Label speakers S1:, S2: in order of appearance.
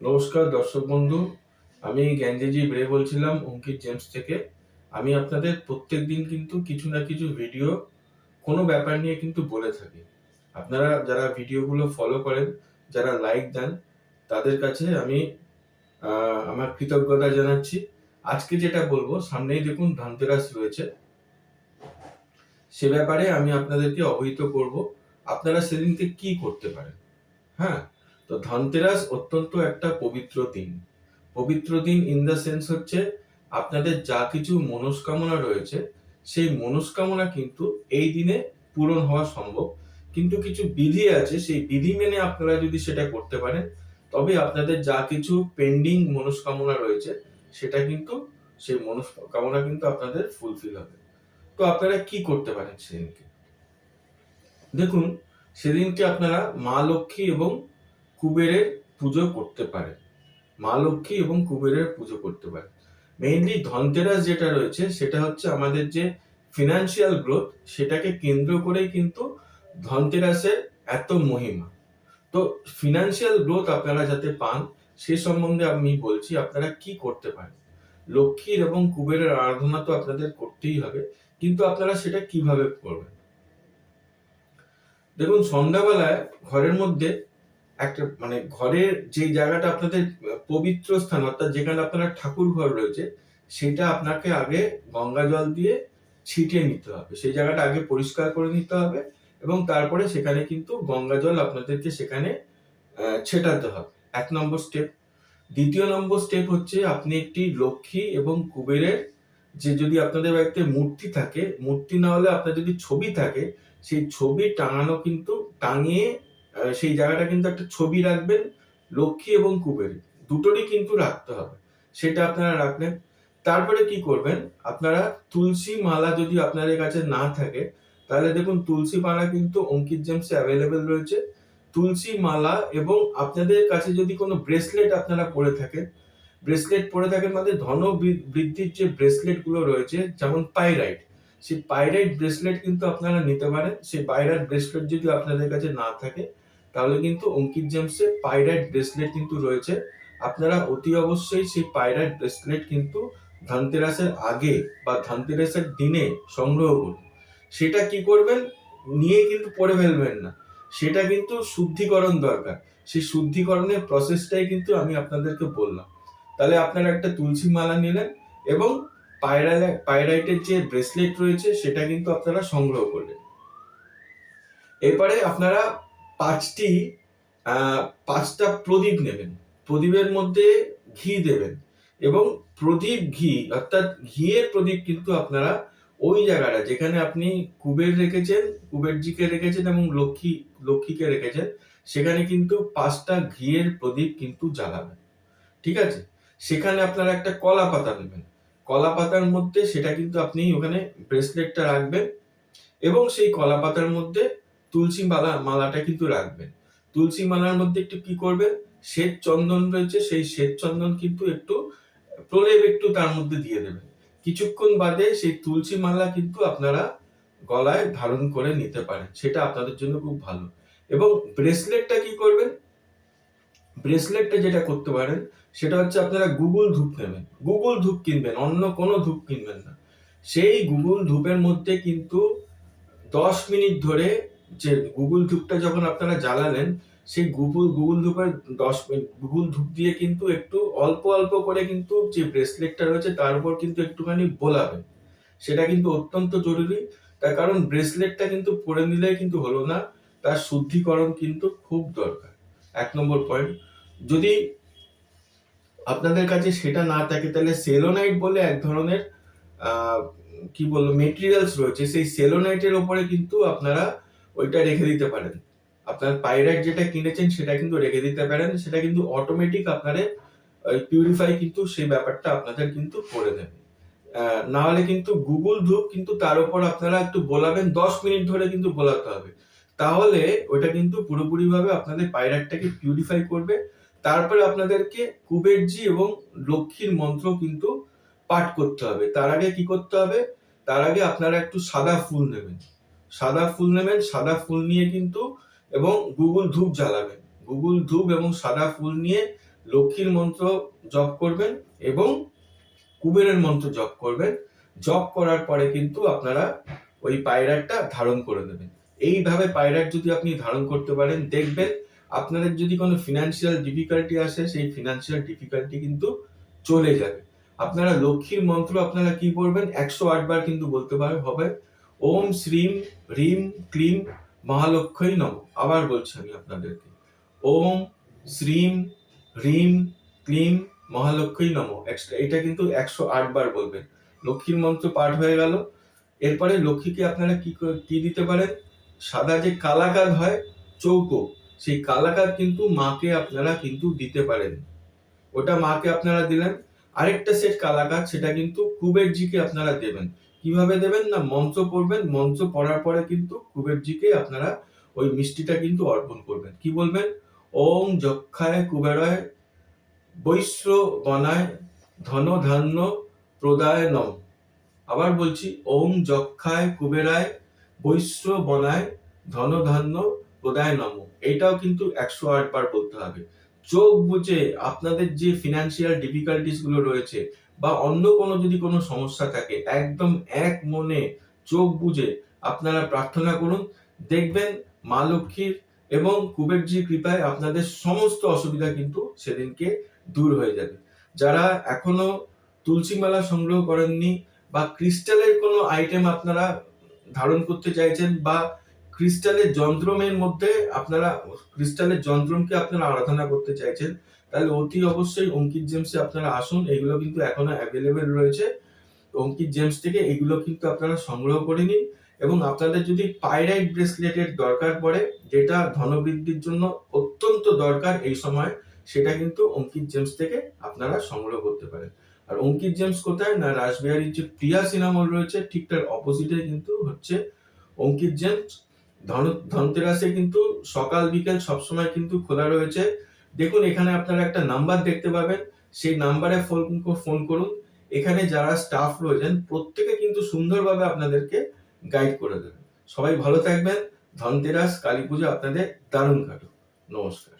S1: নমস্কার, দর্শক বন্ধু। আমি গ্যাঞ্জেজি ব্রে বলছিলাম, অঙ্কিত জেমস থেকে। আমি আপনাদের প্রত্যেক দিন কিন্তু কিছু না কিছু ভিডিও কোনো ব্যাপার নিয়ে কিন্তু বলে থাকি। আপনারা যারা ভিডিওগুলো ফলো করেন, যারা লাইক দেন, তাদের কাছে আমি আমার কৃতজ্ঞতা জানাচ্ছি। আজকে যেটা বলব, সামনেই দেখুন ধনতেরাস রয়েছে। সে ব্যাপারে আমি আপনাদেরকে অবহিত করব। আপনারা সেদিনকে কি করতে পারেন? হ্যাঁ তো ধনতেরাস অত্যন্ত একটা পবিত্র দিন। পবিত্র দিন ইন দ্য সেন্স হচ্ছে আপনাদের যা কিছু মনস্কামনা রয়েছে, সেই মনস্কামনা কিন্তু এই দিনে পূরণ হওয়া সম্ভব। কিন্তু কিছু বিধি আছে, সেই বিধি মেনে আপনারা যদি সেটা করতে পারেন, তবে আপনাদের যা কিছু পেন্ডিং মনস্কামনা রয়েছে, সেটা কিন্তু, সেই মনস্কামনা কিন্তু আপনাদের ফুলফিল হবে। তো আপনারা কি করতে পারেন সেদিনকে? দেখুন, সেদিনকে আপনারা মা লক্ষ্মী এবং কুবেরের পুজো করতে পারেন মা লক্ষ্মী এবং কুবেরের পুজো করতে পারেন মেইনলি ধনতেরাস যেটা রয়েছে, সেটা হচ্ছে আমাদের যে ফিনান্সিয়াল গ্রোথ সেটাকে কেন্দ্র করেই কিন্তু ধনতেরাসের এত মহিমা। তো ফিনান্সিয়াল গ্রোথ আপনারা যাতে পান, সে সম্বন্ধে আমি বলছি, আপনারা কি করতে পারেন? লক্ষ্মীর এবং কুবেরের আরাধনা তো আপনাদের করতেই হবে, কিন্তু আপনারা সেটা কীভাবে করবেন? দেখুন, সন্ধ্যাবেলায় ঘরের মধ্যে একটা মানে ঘরের যে জায়গাটা আপনাদের পবিত্র স্থান, অর্থাৎ যেখানে আপনার ঠাকুর ঘর রয়েছে, সেটা আপনাকে আগে গঙ্গা জল দিয়ে ছিটিয়ে নিতে হবে। সেই জায়গাটা আগে পরিষ্কার করে নিতে হবে এবং তারপরে সেখানে কিন্তু গঙ্গা জল আপনাদেরকে সেখানে ছেটাতে হবে। এক নম্বর স্টেপ দ্বিতীয় নম্বর স্টেপ হচ্ছে আপনি একটি লক্ষ্মী এবং কুবেরের যে যদি আপনাদের বাড়িতে মূর্তি থাকে, মূর্তি না হলে আপনার যদি ছবি থাকে, সেই ছবি টাঙানো কিন্তু, টাঙিয়ে সেই জায়গাটা কিন্তু একটা ছবি রাখবেন, লক্ষ্মী এবং কুবের। দুটোরই কিন্তু রাখতে হবে। সেটা আপনারা রাখলেন। তারপরে কি করবেন? আপনারা তুলসী মালা যদি আপনাদের কাছে না থাকে, তাহলে দেখুন তুলসী মালা কিন্তু অঙ্কিত জেমসে অ্যাভেলেবেল রয়েছে। তুলসী মালা এবং আপনাদের কাছে যদি কোনো ব্রেসলেট আপনারা পরে থাকেন ব্রেসলেট পরে থাকেন মানে ধন বৃদ্ধির যে ব্রেসলেটগুলো রয়েছে, যেমন পাইরাইট সেই পাইরাইট ব্রেসলেট কিন্তু আপনারা নিতে পারেন। সেই পাইরাইট ব্রেসলেট যদি আপনাদের কাছে না থাকে তাহলে কিন্তু অঙ্কিত জেমসে পাইরাইট ব্রেসলেট কিন্তু রয়েছে। আপনারা অতি অবশ্যই সেই পাইরাইট ব্রেসলেট কিন্তু ধনতেরাসের আগে বা ধনতেরাসের দিনে সংগ্রহ করুন। সেটা কি করবেন? নিয়ে কিন্তু পরে ফেলবেন না। সেটা কিন্তু শুদ্ধিকরণ দরকার। সেই শুদ্ধিকরণের প্রসেসটাই কিন্তু আমি আপনাদেরকে বললাম। তাহলে আপনারা একটা তুলসী মালা নিলেন এবং পায়রা পাইরাইটের যে ব্রেসলেট রয়েছে, সেটা কিন্তু আপনারা সংগ্রহ করলেন। এরপরে আপনারা পাঁচটি পাঁচটা প্রদীপ নেবেন। প্রদীপের মধ্যে ঘি দেবেন এবং প্রদীপ ঘি, অর্থাৎ ঘিয়ের প্রদীপ কিন্তু আপনারা ওই জায়গাটা যেখানে আপনি কুবের রেখেছেন কুবেরজিকে রেখেছেন এবং লক্ষ্মী, লক্ষ্মীকে রেখেছেন, সেখানে কিন্তু পাঁচটা ঘিয়ের প্রদীপ কিন্তু জ্বালাবেন। ঠিক আছে? সেখানে আপনারা একটা কলা পাতা নেবেন। কলা পাতার মধ্যে সেটা কিন্তু আপনি ওখানে ব্রেসলেটটা রাখবেন এবং সেই কলা পাতার মধ্যে তুলসী মালা মালাটা কিন্তু রাখবেন তুলসী মালার মধ্যে একটু কি করবেন শ্বেত চন্দন রয়েছে, সেই শ্বেত চন্দন কিন্তু একটু প্রলেপ একটু তার মধ্যে দিয়ে দেবেন কিছুক্ষণ বাদে সেই তুলসী মালা কিন্তু আপনারা গলায় ধারণ করে নিতে পারেন। সেটা আপনাদের জন্য খুব ভালো। এবং ব্রেসলেটটা কি করবেন? ব্রেসলেটটা যেটা করতে পারেন, সেটা হচ্ছে আপনারা গুগল ধূপ নেবেন। গুগল ধূপ কিনবেন, অন্য কোনো ধূপ কিনবেন না। সেই গুগল ধূপের মধ্যে কিন্তু দশ মিনিট ধরে যে গুগল ধূপটা যখন আপনারা জ্বালালেন, সেই গুগল গুগল ধূপের দশ গুগল ধূপ দিয়ে কিন্তু একটু অল্প অল্প করে কিন্তু যে ব্রেসলেটটা রয়েছে তার উপর কিন্তু একটুখানি বোলাবেন। সেটা কিন্তু অত্যন্ত জরুরি। তার কারণ ব্রেসলেটটা কিন্তু পরে নিলে কিন্তু হলো না, তার শুদ্ধিকরণ কিন্তু খুব দরকার। এক নম্বর পয়েন্ট যদি আপনাদের কাছে সেটা না থাকে, তাহলে সেলোনাইট বলে এক ধরনের কি বলব মেটেরিয়ালস রয়েছে। সেই সেলোনাইটের ওপরে কিন্তু আপনারা ওইটা রেখে দিতে পারেন। আপনার পাইরাইট যেটা কিনেছেন সেটা কিন্তু রেখে দিতে পারেন, সেটা কিন্তু অটোমেটিক আপনারে পিউরিফাই কিন্তু সেই ব্যাপারটা আপনাদের কিন্তু করে দেবে। না হলে কিন্তু গুগল ধূপ কিন্তু তার উপর আপনারা একটু বোলাবেন, দশ মিনিট ধরে কিন্তু বোলাতে হবে। তাহলে ওটা কিন্তু পুরোপুরিভাবে আপনাদের পাইরাইটটাকে পিউরিফাই করবে। তারপরে আপনাদেরকে কুবেরজি এবং লক্ষ্মীর মন্ত্র কিন্তু পাঠ করতে হবে। তার আগে কি করতে হবে? তার আগে আপনারা একটু সাদা ফুল নেবেন। সাদা ফুল নেবেন, সাদা ফুল নিয়ে কিন্তু, এবং গুগল ধূপ জ্বালাবেন। গুগল ধূপ এবং সাদা ফুল নিয়ে লক্ষ্মীর মন্ত্র জপ করবেন এবং কুবেরের মন্ত্র জপ করবেন। জপ করার পরে কিন্তু আপনারা ওই পায়রাটটা ধারণ করে দেবেন। এইভাবে পায়রাট যদি আপনি ধারণ করতে পারেন, দেখবেন আপনাদের যদি কোনো ফিনান্সিয়াল ডিফিকাল্টি আসে, সেই ফিনান্সিয়াল ডিফিকাল্টি কিন্তু চলে যাবে। আপনারা লক্ষ্মীর মন্ত্র আপনারা কি করবেন একশো আটবার কিন্তু বলতে পারে, হবে। ওম শ্রীম হ্রিম ক্লিম মহালক্ষ্মী নম। আবার বলছি আমি আপনাদেরকে। ওম শ্রীম হ্রিম ক্লিম মহালক্ষ্মী নম। এটা কিন্তু একশো আট বার বলবেন। লক্ষ্মীর মন্ত্র পাঠ হয়ে গেল। এরপরে লক্ষ্মীকে আপনারা কি কি দিতে পারেন? সাদা যে কালাকাদ হয়, চৌকো, সেই কালাকাদ কিন্তু মাকে আপনারা কিন্তু দিতে পারেন। ওটা মাকে আপনারা দিলেন। আরেকটা সেট কালাকাদ সেটা কিন্তু কুবেরজিকে আপনারা দেবেন। কীভাবে দেবেন না? মন্ত্র পড়বেন মন্ত্র পড়ার পরে কিন্তু কুবেরজিকে আপনারা ওই মিষ্টিটা কিন্তু অর্পণ করবেন। কি বলবেন? ওম যক্ষায় কুবেরায় বৈশ্র বনায় ধন ধান্য প্রদায় নম। আবার বলছি, ওম যক্ষায় কুবেরায় বৈশ্র বনায় ধন ধান্য প্রদায় নম। এটাও কিন্তু একশো আট বার বলতে হবে। চোখ বুঝে আপনাদের যে ফিনান্সিয়াল ডিফিকাল্টিসগুলো রয়েছে বা অন্য কোনো যদি কোনো সমস্যা থাকে, একদম এক মনে চোখ বুঝে আপনারা প্রার্থনা করুন। দেখবেন মা লক্ষ্মীর এবং কুবেরজির কৃপায় আপনাদের সমস্ত অসুবিধা কিন্তু সেদিনকে দূর হয়ে যাবে। যারা এখনও তুলসী মালা সংগ্রহ করেননি বা ক্রিস্টালের কোনো আইটেম আপনারা ধারণ করতে চাইছেন বা ক্রিস্টালের যন্ত্রমের মধ্যে আপনারা, ক্রিস্টালের যন্ত্রমকে আপনারা আরাধনা করতে চাইছেন, তাহলে অতি অবশ্যই অঙ্কিত জেমসে আপনারা আসুন, এগুলো কিন্তু এখনও অ্যাভেলেবেল রয়েছে। অঙ্কিত জেমস থেকে এগুলো কিন্তু আপনারা সংগ্রহ করে নিন এবং আপনাদের যদি পাইরাইট ব্রেসলেটের দরকার পড়ে, যেটা ধনবৃদ্ধির জন্য অত্যন্ত দরকার এই সময়, সেটা কিন্তু অঙ্কিত জেমস থেকে আপনারা সংগ্রহ করতে পারেন। আর অঙ্কিত জেমস কোথায়? না, রাসবিহারীর যে প্রিয়া সিনামল রয়েছে, ঠিক তার অপোজিটে কিন্তু হচ্ছে অঙ্কিত জেমস। ধন ধনতেরাসে কিন্তু সকাল, বিকেল সবসময় কিন্তু খোলা রয়েছে। দেখুন, এখানে আপনারা একটা নাম্বার দেখতে পাবেন। সেই নাম্বারে ফোন ফোন করুন। এখানে যারা স্টাফ রয়েছেন, প্রত্যেকে কিন্তু সুন্দরভাবে আপনাদেরকে গাইড করে দেবেন। সবাই ভালো থাকবেন। ধনতেরাস, কালী পুজো আপনাদের দারুণ কাটুক। নমস্কার।